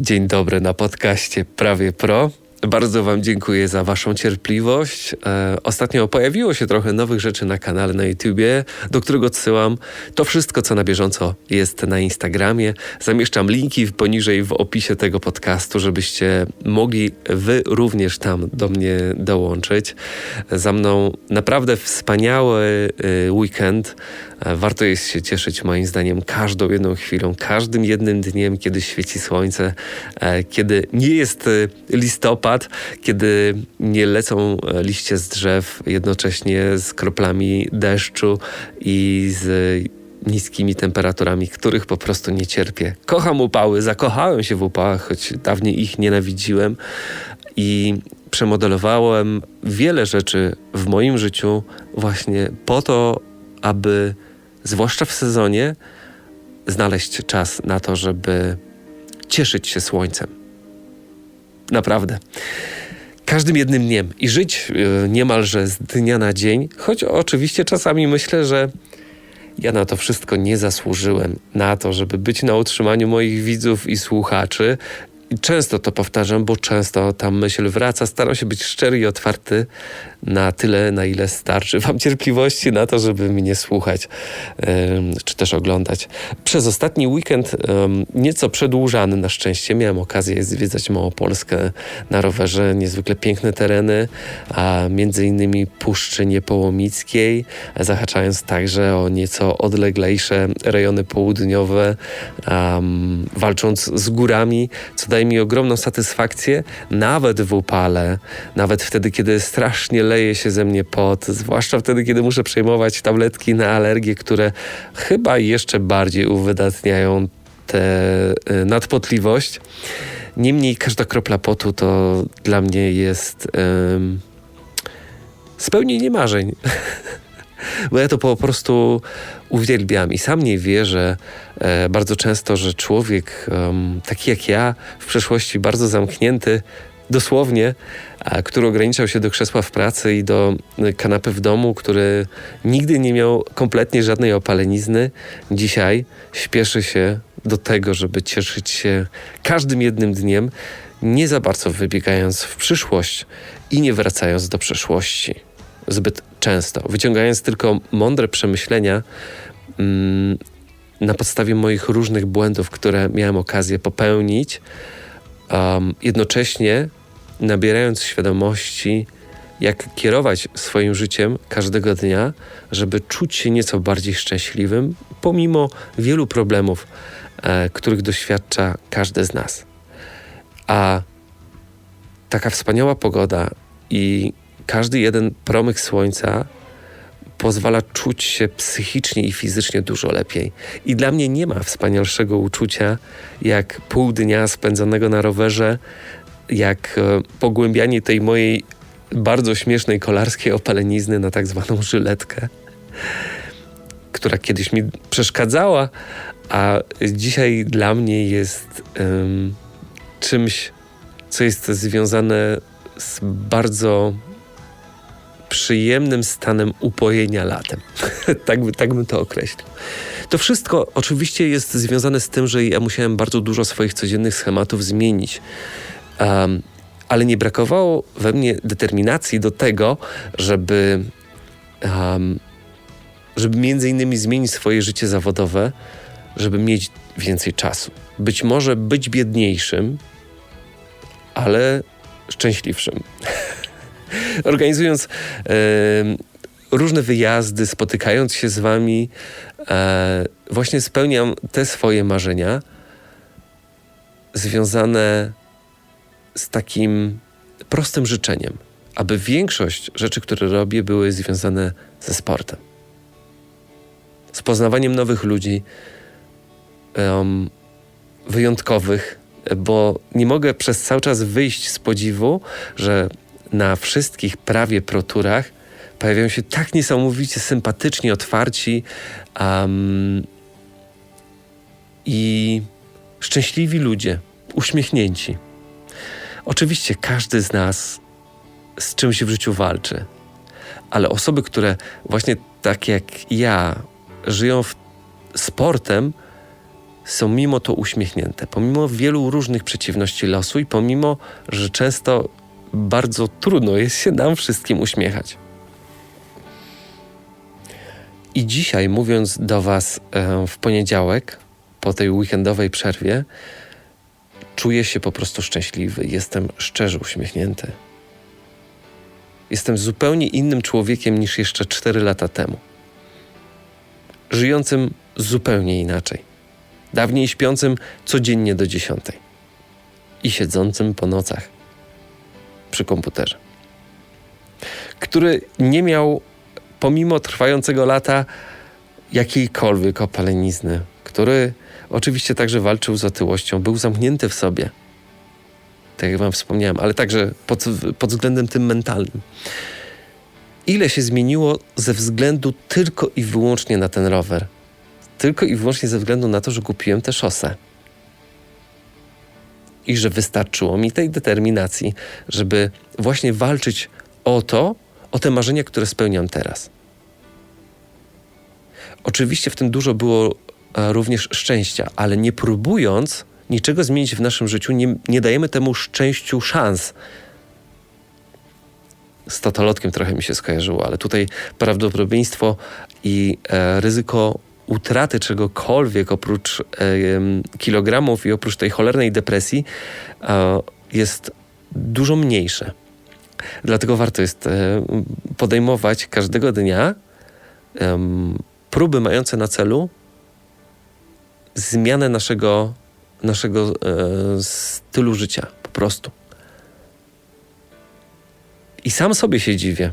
Dzień dobry na podcaście Prawie Pro. Bardzo Wam dziękuję za Waszą cierpliwość. E, ostatnio pojawiło się trochę nowych rzeczy na kanale na YouTubie, do którego odsyłam. To wszystko, co na bieżąco jest na Instagramie. Zamieszczam linki poniżej w opisie tego podcastu, żebyście mogli Wy również tam do mnie dołączyć. Za mną naprawdę wspaniały e, weekend. E, warto jest się cieszyć moim zdaniem każdą jedną chwilą, każdym jednym dniem, kiedy świeci słońce, e, kiedy nie jest e, listopad, kiedy nie lecą liście z drzew jednocześnie z kroplami deszczu i z niskimi temperaturami, których po prostu nie cierpię. Kocham upały, zakochałem się w upałach, choć dawniej ich nienawidziłem i przemodelowałem wiele rzeczy w moim życiu właśnie po to, aby zwłaszcza w sezonie, znaleźć czas na to, żeby cieszyć się słońcem. Naprawdę. Każdym jednym dniem i żyć e, niemalże z dnia na dzień, choć oczywiście czasami myślę, że ja na to wszystko nie zasłużyłem, na to, żeby być na utrzymaniu moich widzów i słuchaczy. I często to powtarzam, bo często ta myśl wraca. Staram się być szczery i otwarty na tyle, na ile starczy Wam cierpliwości na to, żeby mnie słuchać czy też oglądać. Przez ostatni weekend, nieco przedłużany na szczęście, miałem okazję zwiedzać Małopolskę na rowerze, niezwykle piękne tereny, a między innymi Puszczy Niepołomickiej, zahaczając także o nieco odleglejsze rejony południowe, walcząc z górami, co daje mi ogromną satysfakcję, nawet w upale, nawet wtedy, kiedy strasznie leje się ze mnie pot, zwłaszcza wtedy, kiedy muszę przejmować tabletki na alergię, które chyba jeszcze bardziej uwydatniają tę y, nadpotliwość. Niemniej każda kropla potu to dla mnie jest um, spełnienie marzeń. Bo ja to po prostu uwielbiam i sam nie wierzę e, bardzo często, że człowiek um, taki jak ja, w przeszłości bardzo zamknięty, dosłownie, a, który ograniczał się do krzesła w pracy i do y, kanapy w domu, który nigdy nie miał kompletnie żadnej opalenizny, dzisiaj śpieszy się do tego, żeby cieszyć się każdym jednym dniem, nie za bardzo wybiegając w przyszłość i nie wracając do przeszłości zbyt często, wyciągając tylko mądre przemyślenia mm, na podstawie moich różnych błędów, które miałem okazję popełnić, um, jednocześnie nabierając świadomości, jak kierować swoim życiem każdego dnia, żeby czuć się nieco bardziej szczęśliwym, pomimo wielu problemów, e, których doświadcza każdy z nas. A taka wspaniała pogoda i każdy jeden promyk słońca pozwala czuć się psychicznie i fizycznie dużo lepiej. I dla mnie nie ma wspanialszego uczucia jak pół dnia spędzonego na rowerze, jak e, pogłębianie tej mojej bardzo śmiesznej kolarskiej opalenizny na tak zwaną żyletkę, która kiedyś mi przeszkadzała, a dzisiaj dla mnie jest um, czymś, co jest związane z bardzo przyjemnym stanem upojenia latem. tak, by, tak bym to określił. To wszystko oczywiście jest związane z tym, że ja musiałem bardzo dużo swoich codziennych schematów zmienić. Um, ale nie brakowało we mnie determinacji do tego, żeby, um, żeby między innymi zmienić swoje życie zawodowe, żeby mieć więcej czasu. Być może być biedniejszym, ale szczęśliwszym. Organizując e, różne wyjazdy, spotykając się z wami, e, właśnie spełniam te swoje marzenia związane z takim prostym życzeniem, aby większość rzeczy, które robię, były związane ze sportem. Z poznawaniem nowych ludzi, um, wyjątkowych, bo nie mogę przez cały czas wyjść z podziwu, że na wszystkich prawie proturach pojawiają się tak niesamowicie sympatyczni, otwarci um, i szczęśliwi ludzie, uśmiechnięci. Oczywiście każdy z nas z czymś w życiu walczy, ale osoby, które właśnie tak jak ja żyją sportem, są mimo to uśmiechnięte, pomimo wielu różnych przeciwności losu i pomimo, że często bardzo trudno jest się nam wszystkim uśmiechać. I dzisiaj, mówiąc do Was e, w poniedziałek, po tej weekendowej przerwie, czuję się po prostu szczęśliwy. Jestem szczerze uśmiechnięty. Jestem zupełnie innym człowiekiem niż jeszcze 4 lata temu. Żyjącym zupełnie inaczej. Dawniej śpiącym codziennie do dziesiątej i siedzącym po nocach przy komputerze. Który nie miał, pomimo trwającego lata, jakiejkolwiek opalenizny, który oczywiście także walczył z otyłością, był zamknięty w sobie. Tak jak Wam wspomniałem, ale także pod, pod względem tym mentalnym. Ile się zmieniło ze względu tylko i wyłącznie na ten rower? Tylko i wyłącznie ze względu na to, że kupiłem tę szosę. I że wystarczyło mi tej determinacji, żeby właśnie walczyć o to, o te marzenia, które spełniam teraz. Oczywiście w tym dużo było e, również szczęścia, ale nie próbując niczego zmienić w naszym życiu, nie, nie dajemy temu szczęściu szans. Z totolotkiem trochę mi się skojarzyło, ale tutaj prawdopodobieństwo i e, ryzyko utraty czegokolwiek oprócz e, kilogramów i oprócz tej cholernej depresji e, jest dużo mniejsze. Dlatego warto jest e, podejmować każdego dnia próby mające na celu zmianę naszego, naszego stylu życia, po prostu. I sam sobie się dziwię,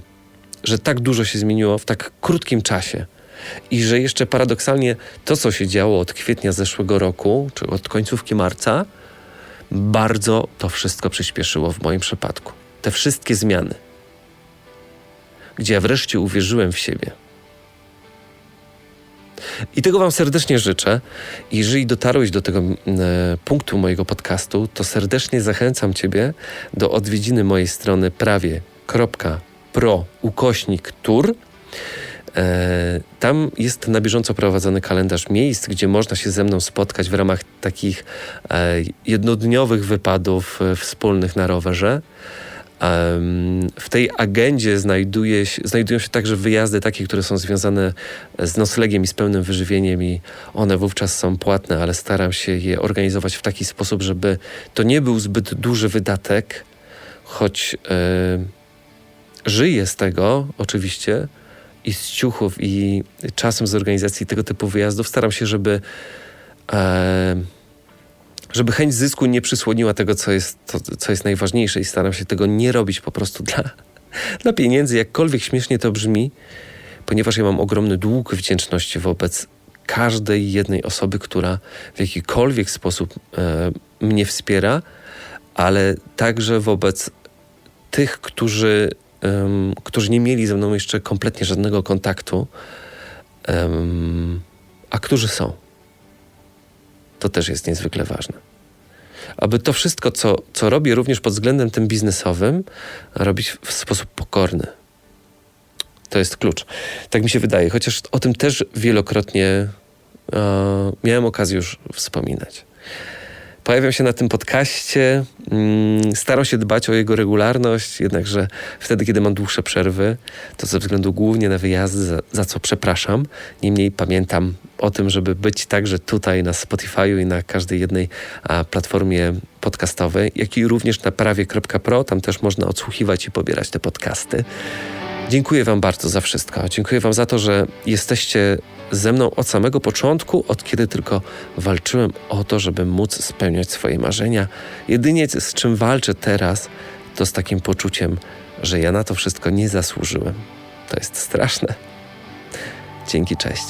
że tak dużo się zmieniło w tak krótkim czasie. I że jeszcze paradoksalnie to, co się działo od kwietnia zeszłego roku, czy od końcówki marca, bardzo to wszystko przyspieszyło w moim przypadku. Te wszystkie zmiany, gdzie ja wreszcie uwierzyłem w siebie. I tego Wam serdecznie życzę. Jeżeli dotarłeś do tego e, punktu mojego podcastu, to serdecznie zachęcam Ciebie do odwiedziny mojej strony prawie.pro ukośnik. E, tam jest na bieżąco prowadzony kalendarz miejsc, gdzie można się ze mną spotkać w ramach takich e, jednodniowych wypadów e, wspólnych na rowerze. W tej agendzie znajduje się, znajdują się także wyjazdy takie, które są związane z noclegiem i z pełnym wyżywieniem i one wówczas są płatne, ale staram się je organizować w taki sposób, żeby to nie był zbyt duży wydatek, choć e, żyję z tego oczywiście i z ciuchów i czasem z organizacji tego typu wyjazdów. Staram się, żeby e, żeby chęć zysku nie przysłoniła tego, co jest, to, co jest najważniejsze i staram się tego nie robić po prostu dla, dla pieniędzy, jakkolwiek śmiesznie to brzmi, ponieważ ja mam ogromny dług wdzięczności wobec każdej jednej osoby, która w jakikolwiek sposób e, mnie wspiera, ale także wobec tych, którzy, em, którzy nie mieli ze mną jeszcze kompletnie żadnego kontaktu, em, a którzy są to też jest niezwykle ważne. Aby to wszystko, co, co robię również pod względem tym biznesowym, robić w sposób pokorny. To jest klucz. Tak mi się wydaje, chociaż o tym też wielokrotnie e, miałem okazję już wspominać. Pojawiam się na tym podcaście, mm, staram się dbać o jego regularność, jednakże wtedy, kiedy mam dłuższe przerwy, to ze względu głównie na wyjazdy, za, za co przepraszam. Niemniej pamiętam o tym, żeby być także tutaj na Spotify'u i na każdej jednej a, platformie podcastowej, jak i również na prawie.pro. Tam też można odsłuchiwać i pobierać te podcasty. Dziękuję Wam bardzo za wszystko. Dziękuję Wam za to, że jesteście ze mną od samego początku, od kiedy tylko walczyłem o to, żeby móc spełniać swoje marzenia. Jedynie z czym walczę teraz, to z takim poczuciem, że ja na to wszystko nie zasłużyłem. To jest straszne. Dzięki, cześć.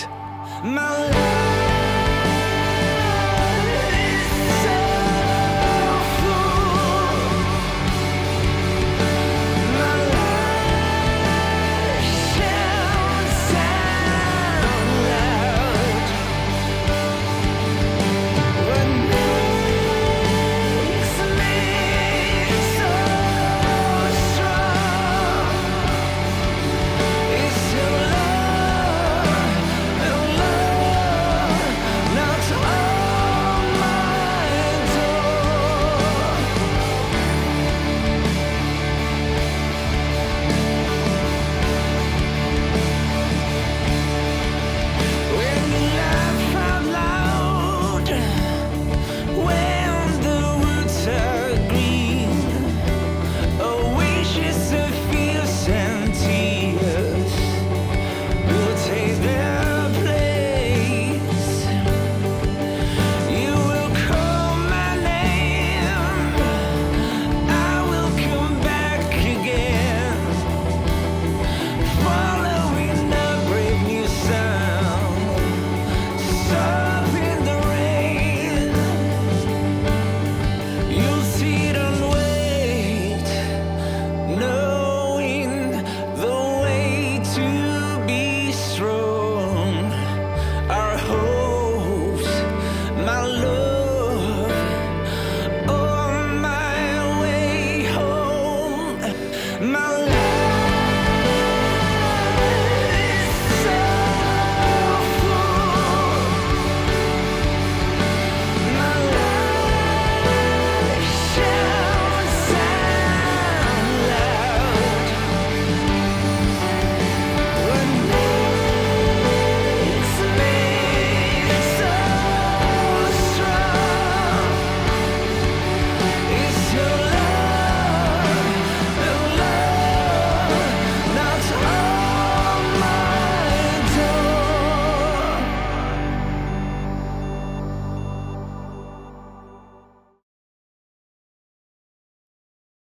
My